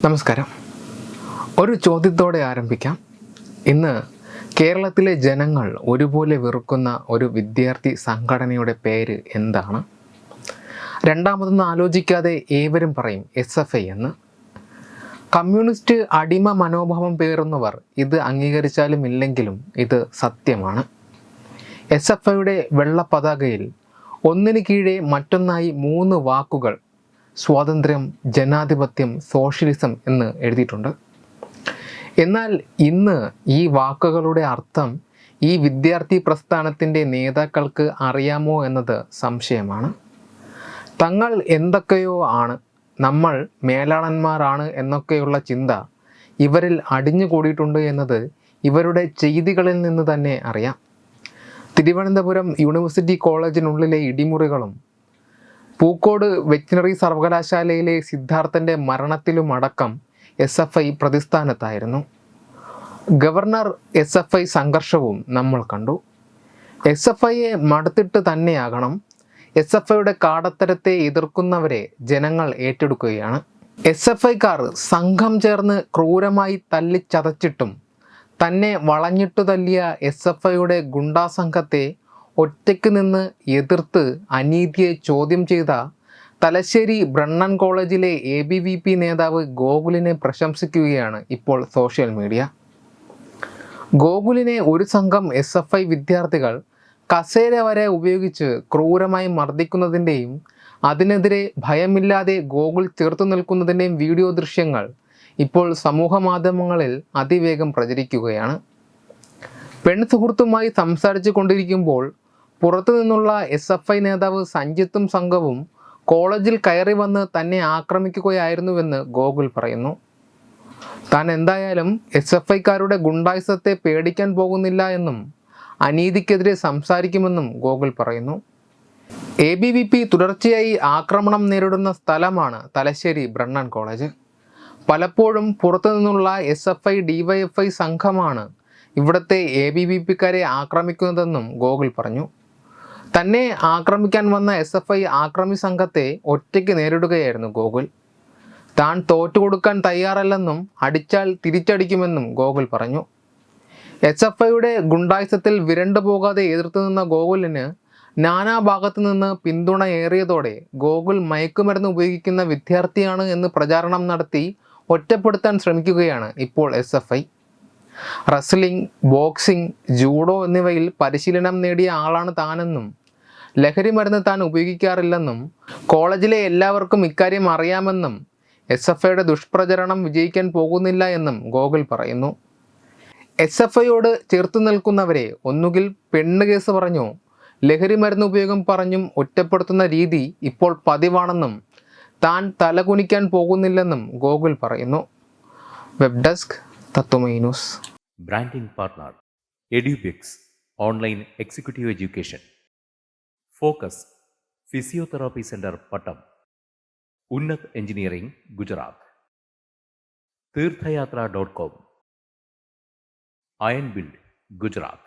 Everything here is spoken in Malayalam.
നമസ്കാരം. ഒരു ചോദ്യത്തോടെ ആരംഭിക്കാം. ഇന്ന് കേരളത്തിലെ ജനങ്ങൾ ഒരുപോലെ വെറുക്കുന്ന ഒരു വിദ്യാർത്ഥി സംഘടനയുടെ പേര് എന്താണ്? രണ്ടാമതൊന്നും ആലോചിക്കാതെ ഏവരും പറയും എസ് എഫ് ഐ എന്ന്. കമ്മ്യൂണിസ്റ്റ് അടിമ മനോഭാവം പേറുന്നവർ ഇത് അംഗീകരിച്ചാലും ഇല്ലെങ്കിലും ഇത് സത്യമാണ്. എസ് എഫ് ഐയുടെ വെള്ള പതാകയിൽ ഒന്നിന് കീഴെ മറ്റൊന്നായി മൂന്ന് വാക്കുകൾ സ്വാതന്ത്ര്യം ജനാധിപത്യം സോഷ്യലിസം എന്ന് എഴുതിയിട്ടുണ്ട്. എന്നാൽ ഇന്ന് ഈ വാക്കുകളുടെ അർത്ഥം ഈ വിദ്യാർത്ഥി പ്രസ്ഥാനത്തിന്റെ നേതാക്കൾക്ക് അറിയാമോ എന്നത് സംശയമാണ്. തങ്ങൾ എന്തൊക്കെയോ ആണ് നമ്മൾ മേലാളന്മാരാണ് എന്നൊക്കെയുള്ള ചിന്ത ഇവരിൽ അടിഞ്ഞുകൂടിയിട്ടുണ്ട് എന്നത് ഇവരുടെ ചെയ്തികളിൽ നിന്ന് തന്നെ അറിയാം. തിരുവനന്തപുരം യൂണിവേഴ്സിറ്റി കോളേജിനുള്ളിലെ ഇടിമുറികളും പൂക്കോട് വെറ്റിനറി സർവകലാശാലയിലെ സിദ്ധാർത്ഥന്റെ മരണത്തിലും അടക്കം എസ് എഫ് ഐ പ്രതിസ്ഥാനത്തായിരുന്നു. ഗവർണർ എസ് എഫ് ഐ സംഘർഷവും നമ്മൾ കണ്ടു. എസ് എഫ് ഐയെ മടുത്തിട്ട് തന്നെയാകണം എസ് എഫ് ഐയുടെ കാടത്തരത്തെ എതിർക്കുന്നവരെ ജനങ്ങൾ ഏറ്റെടുക്കുകയാണ്. എസ് എഫ് ഐക്കാർ സംഘം ചേർന്ന് ക്രൂരമായി തല്ലിച്ചതച്ചിട്ടും തന്നെ വളഞ്ഞിട്ടു തല്ലിയ എസ് എഫ് ഐയുടെ ഗുണ്ടാ സംഘത്തെ ഒറ്റയ്ക്ക് നിന്ന് എതിർത്ത് അനീതിയെ ചോദ്യം ചെയ്ത തലശ്ശേരി ബ്രണ്ണൻ കോളേജിലെ എ ബി വി പി നേതാവ് ഗോകുലിനെ പ്രശംസിക്കുകയാണ് ഇപ്പോൾ സോഷ്യൽ മീഡിയ. ഗോകുലിനെ ഒരു സംഘം എസ് എഫ് ഐ വിദ്യാർത്ഥികൾ കസേര വരെ ഉപയോഗിച്ച് ക്രൂരമായി മർദ്ദിക്കുന്നതിന്റെയും അതിനെതിരെ ഭയമില്ലാതെ ഗോകുൽ ചേർത്ത് നിൽക്കുന്നതിന്റെയും വീഡിയോ ദൃശ്യങ്ങൾ ഇപ്പോൾ സമൂഹ മാധ്യമങ്ങളിൽ അതിവേഗം പ്രചരിക്കുകയാണ്. പെൺ സുഹൃത്തുമായി സംസാരിച്ചു കൊണ്ടിരിക്കുമ്പോൾ പുറത്തു നിന്നുള്ള എസ് എഫ് ഐ നേതാവ് സഞ്ജിത്തും സംഘവും കോളേജിൽ കയറി വന്ന് തന്നെ ആക്രമിക്കുകയായിരുന്നുവെന്ന് ഗോകുൽ പറയുന്നു. താൻ എന്തായാലും എസ് എഫ് ഐക്കാരുടെ ഗുണ്ടായുസത്തെ പേടിക്കാൻ പോകുന്നില്ല എന്നും അനീതിക്കെതിരെ സംസാരിക്കുമെന്നും ഗോകുൽ പറയുന്നു. എ ബി വി പി തുടർച്ചയായി ആക്രമണം നേരിടുന്ന സ്ഥലമാണ് തലശ്ശേരി ബ്രണ്ണൻ കോളേജ്. പലപ്പോഴും പുറത്തു നിന്നുള്ള എസ് എഫ് ഐ ഡിവൈഎഫ്ഐ സംഘമാണ് ഇവിടുത്തെ എ ബി വി പിക്കാരെ ആക്രമിക്കുന്നതെന്നും ഗോകുൽ പറഞ്ഞു. തന്നെ ആക്രമിക്കാൻ വന്ന എസ് എഫ് ഐ ആക്രമി സംഘത്തെ ഒറ്റയ്ക്ക് നേരിടുകയായിരുന്നു ഗോകുൽ. താൻ തോറ്റുകൊടുക്കാൻ തയ്യാറല്ലെന്നും അടിച്ചാൽ തിരിച്ചടിക്കുമെന്നും ഗോകുൽ പറഞ്ഞു. എസ് എഫ് ഐയുടെ ഗുണ്ടായുസത്തിൽ വിരണ്ടു പോകാതെ എതിർത്തു നിന്ന ഗോകുലിന് നാനാഭാഗത്തു നിന്ന് പിന്തുണ ഏറിയതോടെ ഗോകുൽ മയക്കുമരുന്ന് ഉപയോഗിക്കുന്ന വിദ്യാർത്ഥിയാണ് എന്ന് പ്രചാരണം നടത്തി ഒറ്റപ്പെടുത്താൻ ശ്രമിക്കുകയാണ് ഇപ്പോൾ S F I wrestling boxing judo എന്നിവയിൽ പരിശീലനം നേടിയ ആളാണ് താനെന്നും ലഹരി മരുന്ന് താൻ ഉപയോഗിക്കാറില്ലെന്നും കോളേജിലെ എല്ലാവർക്കും ഇക്കാര്യം അറിയാമെന്നും എസ് എഫ് ഐയുടെ ദുഷ്പ്രചരണം വിജയിക്കാൻ പോകുന്നില്ല എന്നും ഗോകുൽ പറയുന്നു. എസ് എഫ് ഐയോട് ചേർത്ത് നിൽക്കുന്നവരെ ഒന്നുകിൽ പെണ്ണ് കേസ് പറഞ്ഞോ ലഹരി മരുന്ന് ഉപയോഗം പറഞ്ഞും ഒറ്റപ്പെടുത്തുന്ന രീതി ഇപ്പോൾ പതിവാണെന്നും താൻ തലകുനിക്കാൻ പോകുന്നില്ലെന്നും ഗോകുൽ പറയുന്നു. Web desk Tatwamayi news branding partner Edubix online executive education focus physiotherapy centre Pattom Unnath engineering Gujarat Theerthayathra dot com iron build Gujarat